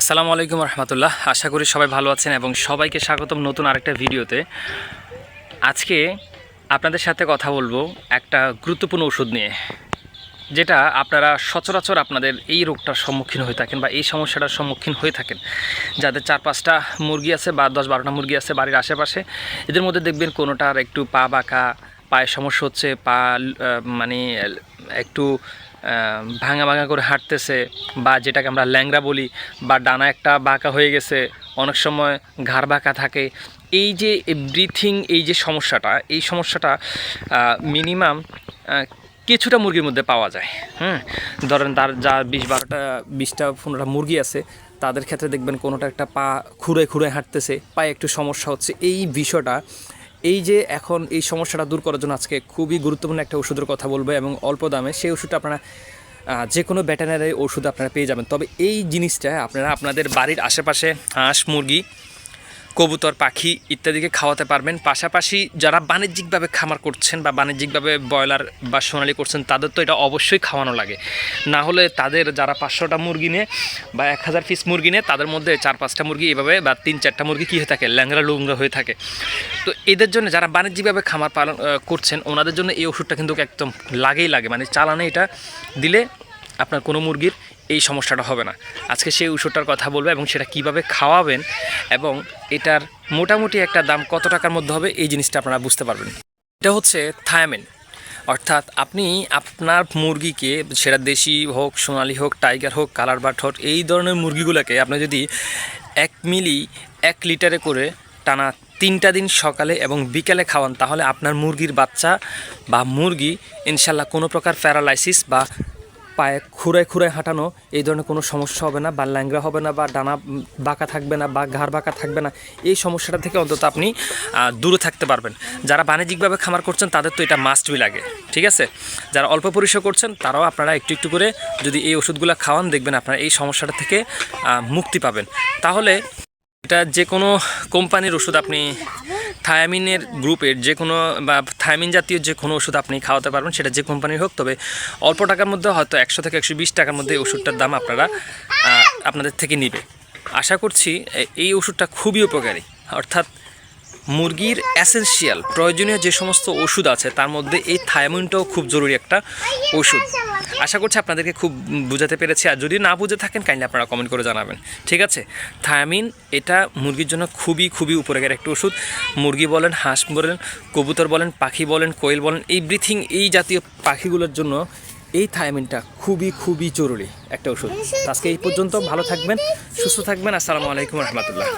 আসসালামু আলাইকুম রহমতুল্লাহ। আশা করি সবাই ভালো আছেন এবং সবাইকে স্বাগতম নতুন আরেকটা ভিডিওতে। আজকে আপনাদের সাথে কথা বলব একটা গুরুত্বপূর্ণ ওষুধ নিয়ে, যেটা আপনারা সচরাচর আপনাদের এই রোগটার সম্মুখীন হয়ে থাকেন বা এই সমস্যাটার সম্মুখীন হয়ে থাকেন। যাদের চার পাঁচটা মুরগি আছে বা দশ বারোটা মুরগি আছে বাড়ির আশেপাশে, এদের মধ্যে দেখবেন কোনোটার একটু পা বাঁকা পায়ে সমস্যা হচ্ছে, পা মানে একটু ভাঙা ভাঙা করে হাঁটতেছে বা যেটাকে আমরা ল্যাংরা বলি বা ডানা একটা বাঁকা হয়ে গেছে, অনেক সময় ঘাড় বাঁকা থাকে। এই যে ব্রিথিং এই যে সমস্যাটা, এই সমস্যাটা মিনিমাম কিছুটা মুরগির মধ্যে পাওয়া যায়। হুম? ধরেন তার যা বিশ বারোটা, বিশটা, পনেরোটা মুরগি আছে, তাদের ক্ষেত্রে দেখবেন কোনোটা একটা পা খুঁড়ে খুঁড়ে হাঁটতেছে, পায়ে একটু সমস্যা হচ্ছে। এই বিষয়টা এই যে এখন এই সমস্যাটা দূর করার জন্য আজকে খুবই গুরুত্বপূর্ণ একটা ওষুধের কথা বলব এবং অল্প দামে সেই ওষুধটা আপনারা যে কোনো ব্যাটানারি ওষুধ আপনারা পেয়ে যাবেন। তবে এই জিনিসটা আপনারা আপনাদের বাড়ির আশেপাশে হাঁস, মুরগি কবুতর, পাখি ইত্যাদিকে খাওয়াতে পারবেন। পাশাপাশি যারা বাণিজ্যিকভাবে খামার করছেন বা বাণিজ্যিকভাবে ব্রয়লার বা সোনালি করছেন, তাদের তো এটা অবশ্যই খাওয়ানো লাগে। না হলে তাদের যারা পাঁচশোটা মুরগি নিয়ে বা এক হাজার পিস মুরগি নিয়ে, তাদের মধ্যে চার পাঁচটা মুরগি এভাবে বা তিন চারটা মুরগি কী হয়ে থাকে? ল্যাংরা লুংরা হয়ে থাকে। তো এদের জন্য যারা বাণিজ্যিকভাবে খামার পালন করছেন, ওনাদের জন্য এই ওষুধটা কিন্তু একদম লাগেই লাগে। মানে চালানে এটা দিলে আপনার কোনো মুরগির এই সমস্যাটা হবে না। আজকে সেই ওষুধটার কথা বলব এবং সেটা কীভাবে খাওয়াবেন এবং এটার মোটামুটি একটা দাম কত টাকার মধ্যে হবে এই জিনিসটা আপনারা বুঝতে পারবেন। এটা হচ্ছে থায়ামিন। অর্থাৎ আপনি আপনার মুরগিকে, সেটা দেশি হোক, সোনালি হোক, টাইগার হোক, কালার বাট হোক, এই ধরনের মুরগিগুলোকে আপনি যদি এক মিলি এক লিটারে করে টানা তিনটা দিন সকালে এবং বিকেলে খাওয়ান, তাহলে আপনার মুরগির বাচ্চা বা মুরগি ইনশাল্লাহ কোনো প্রকার প্যারালাইসিস বা পায়ে খুঁড়ায় খুঁড়ায় হাঁটানো, এই ধরনের কোনো সমস্যা হবে না বা ল্যাংরা হবে না বা ডানা বাঁকা থাকবে না বা ঘাড় বাঁকা থাকবে না, এই সমস্যাটা থেকে অন্তত আপনি দূরে থাকতে পারবেন। যারা বাণিজ্যিকভাবে খামার করছেন, তাদের তো এটা মাস্ট বি লাগে, ঠিক আছে? যারা অল্প পরিসর করছেন, তারাও আপনারা একটু একটু করে যদি এই ওষুধগুলো খাওয়ান, দেখবেন আপনারা এই সমস্যাটা থেকে মুক্তি পাবেন। তাহলে এটা যে কোনো কোম্পানির ওষুধ আপনি থায়ামিনের গ্রুপের যে কোনো বা থায়ামিন জাতীয় যে কোনো ওষুধ আপনি খাওয়াতে পারবেন, সেটা যে কোম্পানির হোক, তবে অল্প টাকার মধ্যে হয়তো একশো থেকে একশো বিশ টাকার মধ্যে ওষুধটার দাম আপনারা আপনাদের থেকে নিবে। আশা করছি এই ওষুধটা খুবই উপকারী। অর্থাৎ মুরগির অ্যাসেন্সিয়াল প্রয়োজনীয় যে সমস্ত ওষুধ আছে, তার মধ্যে এই থায়ামিনটাও খুব জরুরি একটা ওষুধ। আশা করছি আপনাদেরকে খুব বুঝাতে পেরেছি, আর যদি না বুঝে থাকেন, কাইন্ডলি আপনারা কমেন্ট করে জানাবেন। ঠিক আছে? থায়ামিন এটা মুরগির জন্য খুবই খুবই উপকারের একটা ওষুধ। মুরগি বলেন, হাঁস বলেন, কবুতর বলেন, পাখি বলেন, কোয়েল বলেন এই ব্রিথিং এই জাতীয় পাখিগুলোর জন্য এই থায়ামিনটা খুবই খুবই জরুরি একটা ওষুধ। আজকে এই পর্যন্ত ভালো থাকবেন, সুস্থ থাকবেন। আসসালামু আলাইকুম রহমতুল্লাহ।